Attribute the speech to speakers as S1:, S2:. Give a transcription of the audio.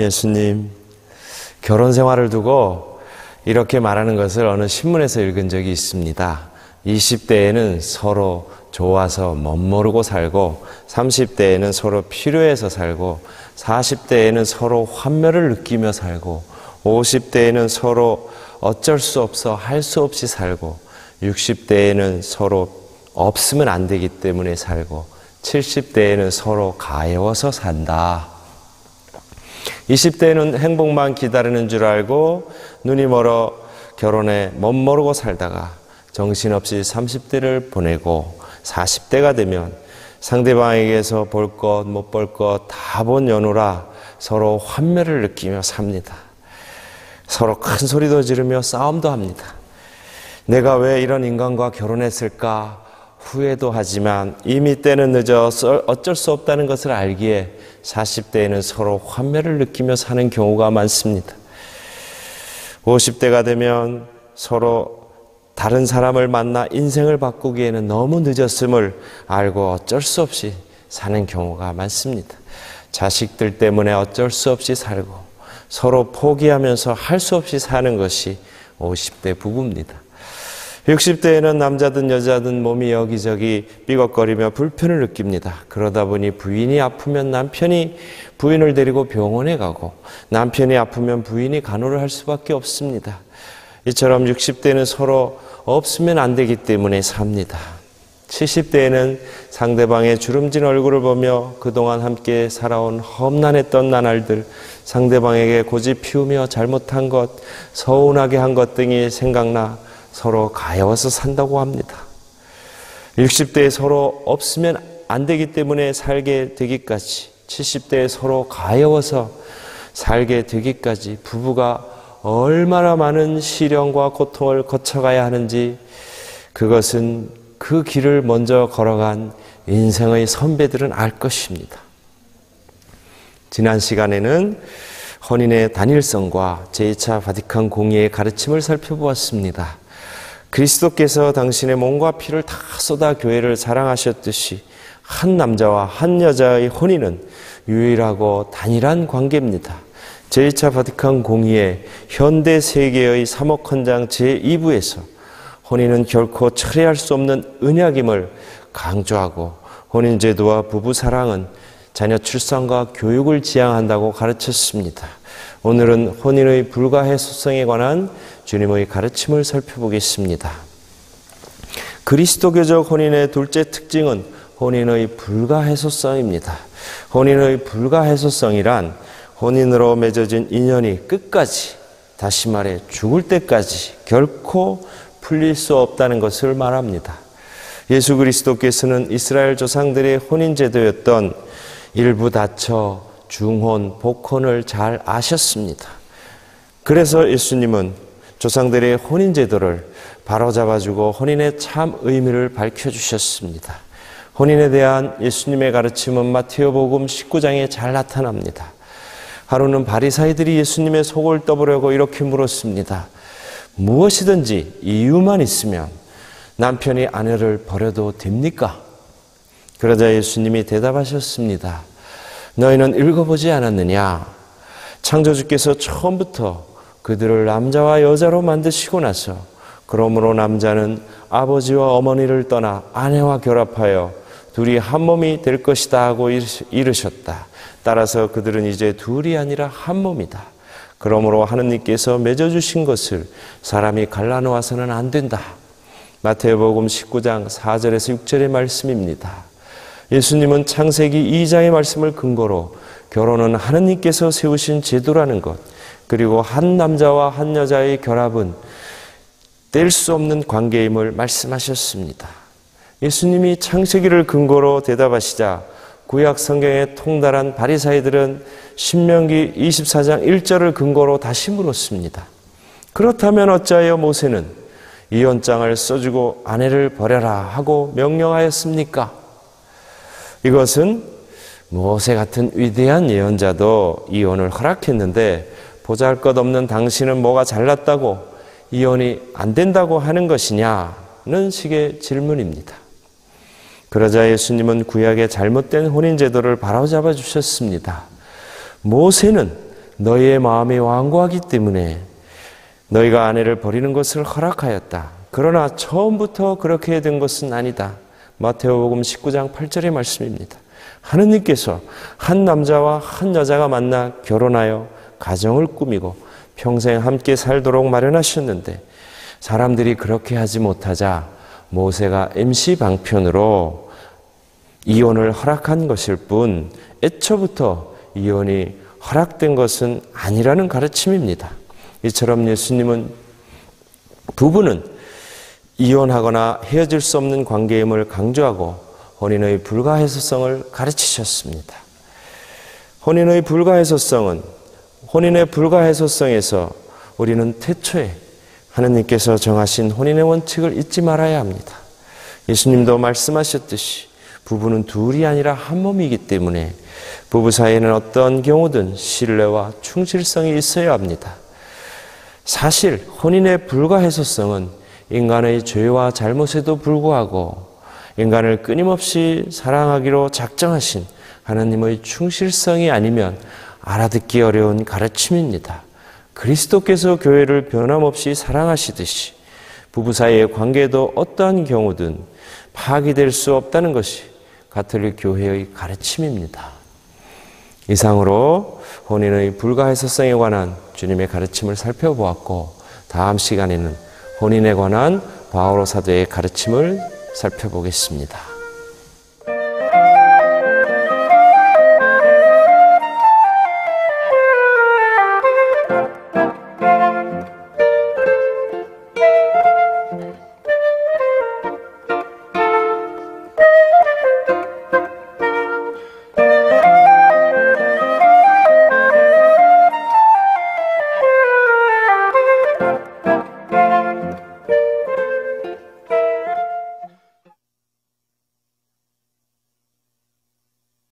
S1: 예수님, 결혼 생활을 두고 이렇게 말하는 것을 어느 신문에서 읽은 적이 있습니다. 20대에는 서로 좋아서 멋모르고 살고, 30대에는 서로 필요해서 살고, 40대에는 서로 환멸을 느끼며 살고, 50대에는 서로 어쩔 수 없어 할 수 없이 살고, 60대에는 서로 없으면 안 되기 때문에 살고, 70대에는 서로 가여워서 산다. 20대는 행복만 기다리는 줄 알고 눈이 멀어 결혼에 멋모르고 살다가 정신없이 30대를 보내고 40대가 되면 상대방에게서 볼 것, 못 볼 것 다 본 연우라 서로 환멸을 느끼며 삽니다. 서로 큰 소리도 지르며 싸움도 합니다. 내가 왜 이런 인간과 결혼했을까 후회도 하지만 이미 때는 늦어 어쩔 수 없다는 것을 알기에 40대에는 서로 환멸을 느끼며 사는 경우가 많습니다. 50대가 되면 서로 다른 사람을 만나 인생을 바꾸기에는 너무 늦었음을 알고 어쩔 수 없이 사는 경우가 많습니다. 자식들 때문에 어쩔 수 없이 살고 서로 포기하면서 할 수 없이 사는 것이 50대 부부입니다. 60대에는 남자든 여자든 몸이 여기저기 삐걱거리며 불편을 느낍니다. 그러다 보니 부인이 아프면 남편이 부인을 데리고 병원에 가고 남편이 아프면 부인이 간호를 할 수밖에 없습니다. 이처럼 60대는 서로 없으면 안 되기 때문에 삽니다. 70대에는 상대방의 주름진 얼굴을 보며 그동안 함께 살아온 험난했던 나날들, 상대방에게 고집 피우며 잘못한 것, 서운하게 한 것 등이 생각나 서로 가여워서 산다고 합니다. 60대에 서로 없으면 안 되기 때문에 살게 되기까지, 70대에 서로 가여워서 살게 되기까지 부부가 얼마나 많은 시련과 고통을 거쳐가야 하는지 그것은 그 길을 먼저 걸어간 인생의 선배들은 알 것입니다. 지난 시간에는 혼인의 단일성과 제2차 바티칸 공의의 가르침을 살펴보았습니다. 그리스도께서 당신의 몸과 피를 다 쏟아 교회를 사랑하셨듯이 한 남자와 한 여자의 혼인은 유일하고 단일한 관계입니다. 제2차 바티칸 공의의 현대 세계의 3억 헌장 제2부에서 혼인은 결코 철회할 수 없는 은약임을 강조하고 혼인제도와 부부사랑은 자녀 출산과 교육을 지향한다고 가르쳤습니다. 오늘은 혼인의 불가해소성에 관한 주님의 가르침을 살펴보겠습니다. 그리스도교적 혼인의 둘째 특징은 혼인의 불가해소성입니다. 혼인의 불가해소성이란 혼인으로 맺어진 인연이 끝까지, 다시 말해 죽을 때까지 결코 풀릴 수 없다는 것을 말합니다. 예수 그리스도께서는 이스라엘 조상들의 혼인 제도였던 일부 다처, 중혼, 복혼을 잘 아셨습니다. 그래서 예수님은 조상들의 혼인 제도를 바로잡아주고 혼인의 참 의미를 밝혀주셨습니다. 혼인에 대한 예수님의 가르침은 마테오복음 19장에 잘 나타납니다. 하루는 바리사이들이 예수님의 속을 떠보려고 이렇게 물었습니다. 무엇이든지 이유만 있으면 남편이 아내를 버려도 됩니까? 그러자 예수님이 대답하셨습니다. 너희는 읽어보지 않았느냐? 창조주께서 처음부터 그들을 남자와 여자로 만드시고 나서 그러므로 남자는 아버지와 어머니를 떠나 아내와 결합하여 둘이 한 몸이 될 것이다 하고 이르셨다. 따라서 그들은 이제 둘이 아니라 한 몸이다. 그러므로 하느님께서 맺어주신 것을 사람이 갈라놓아서는 안 된다. 마태복음 19장 4절에서 6절의 말씀입니다. 예수님은 창세기 2장의 말씀을 근거로 결혼은 하느님께서 세우신 제도라는 것, 그리고 한 남자와 한 여자의 결합은 뗄 수 없는 관계임을 말씀하셨습니다. 예수님이 창세기를 근거로 대답하시자 구약 성경에 통달한 바리사이들은 신명기 24장 1절을 근거로 다시 물었습니다. 그렇다면 어찌하여 모세는 이혼장을 써주고 아내를 버려라 하고 명령하였습니까? 이것은 모세 같은 위대한 예언자도 이혼을 허락했는데 보잘 것 없는 당신은 뭐가 잘났다고 이혼이 안 된다고 하는 것이냐는 식의 질문입니다. 그러자 예수님은 구약의 잘못된 혼인 제도를 바로잡아 주셨습니다. 모세는 너희의 마음이 완고하기 때문에 너희가 아내를 버리는 것을 허락하였다. 그러나 처음부터 그렇게 된 것은 아니다. 마테오복음 19장 8절의 말씀입니다. 하느님께서 한 남자와 한 여자가 만나 결혼하여 가정을 꾸미고 평생 함께 살도록 마련하셨는데 사람들이 그렇게 하지 못하자 모세가 MC 방편으로 이혼을 허락한 것일 뿐 애초부터 이혼이 허락된 것은 아니라는 가르침입니다. 이처럼 예수님은 부부는 이혼하거나 헤어질 수 없는 관계임을 강조하고 혼인의 불가해소성을 가르치셨습니다. 혼인의 불가해소성은 혼인의 불가해소성에서 우리는 태초에 하느님께서 정하신 혼인의 원칙을 잊지 말아야 합니다. 예수님도 말씀하셨듯이 부부는 둘이 아니라 한 몸이기 때문에 부부 사이에는 어떤 경우든 신뢰와 충실성이 있어야 합니다. 사실 혼인의 불가해소성은 인간의 죄와 잘못에도 불구하고 인간을 끊임없이 사랑하기로 작정하신 하나님의 충실성이 아니면 알아듣기 어려운 가르침입니다. 그리스도께서 교회를 변함없이 사랑하시듯이 부부 사이의 관계도 어떠한 경우든 파기될 수 없다는 것이 가톨릭 교회의 가르침입니다. 이상으로 혼인의 불가해서성에 관한 주님의 가르침을 살펴보았고 다음 시간에는 혼인에 관한 바오로 사도의 가르침을 살펴보겠습니다.